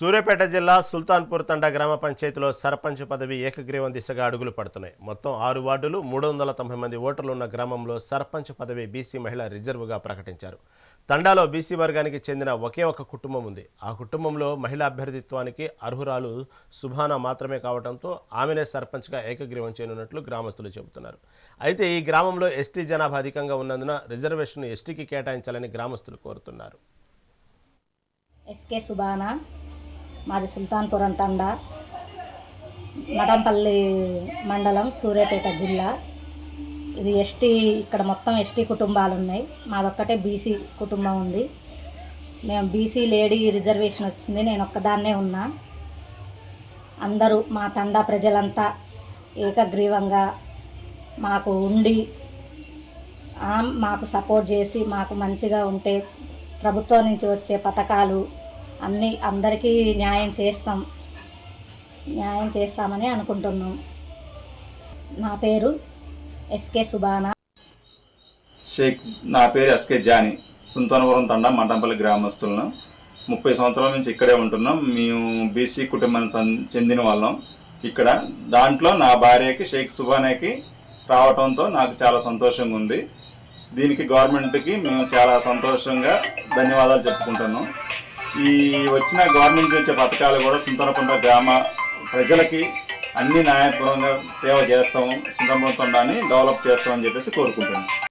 సూర్యాపేట జిల్లా సుల్తాన్పూర్ తండా గ్రామ పంచాయతీలో సర్పంచ్ పదవి ఏకగ్రీవం దిశగా అడుగులు పడుతున్నాయి. మొత్తం ఆరు వార్డులు మూడు వందల తొంభై మంది ఓటర్లు ఉన్న గ్రామంలో సర్పంచ్ పదవి బీసీ మహిళ రిజర్వ్గా ప్రకటించారు. తండాలో బీసీ వర్గానికి చెందిన ఒకే ఒక కుటుంబం ఉంది. ఆ కుటుంబంలో మహిళా అభ్యర్థిత్వానికి అర్హురాలు సుభానా మాత్రమే కావడంతో ఆమెనే సర్పంచ్గా ఏకగ్రీవం చేయనున్నట్లు గ్రామస్తులు చెబుతున్నారు. అయితే ఈ గ్రామంలో ఎస్టీ జనాభా అధికంగా ఉన్నందున రిజర్వేషన్ ఎస్టీకి కేటాయించాలని గ్రామస్తులు కోరుతున్నారు. ఎస్కే సుభానా మాది సుల్తాన్పురం తండా మటంపల్లి మండలం సూర్యాపేట జిల్లా. ఇది ఎస్టీ ఇక్కడ మొత్తం ఎస్టీ కుటుంబాలు ఉన్నాయి మాదొక్కటే బీసీ కుటుంబం ఉంది. మేము బీసీ లేడీ రిజర్వేషన్ వచ్చింది నేను ఒక్కదాన్నే ఉన్నా. అందరూ మా తండా ప్రజలంతా ఏకగ్రీవంగా మాకు ఉండి మాకు సపోర్ట్ చేసి మాకు మంచిగా ఉంటే ప్రభుత్వం నుంచి వచ్చే పథకాలు అన్ని అందరికీ న్యాయం చేస్తాం. న్యాయం చేస్తామని అనుకుంటున్నాం. నా పేరు ఎస్కే సుబానా. షేక్ నా పేరు ఎస్కే జాని. సుంతనపురం తండ మంటంపల్లి గ్రామస్తులను ముప్పై సంవత్సరాల నుంచి ఇక్కడే ఉంటున్నాం. మేము బీసీ కుటుంబానికి చెందిన వాళ్ళం. ఇక్కడ దాంట్లో నా భార్యకి షేక్ సుబానాకి రావటంతో నాకు చాలా సంతోషంగా ఉంది. దీనికి గవర్నమెంట్కి మేము చాలా సంతోషంగా ధన్యవాదాలు చెప్పుకుంటున్నాం. ఈ వచ్చిన గవర్నమెంట్ వచ్చే పథకాలు కూడా సుందరపుంట గ్రామ ప్రజలకి అన్ని న్యాయపూర్వంగా సేవ చేస్తాము సుందరపురం తండాన్ని డెవలప్ చేస్తామని చెప్పేసి కోరుకుంటున్నాం.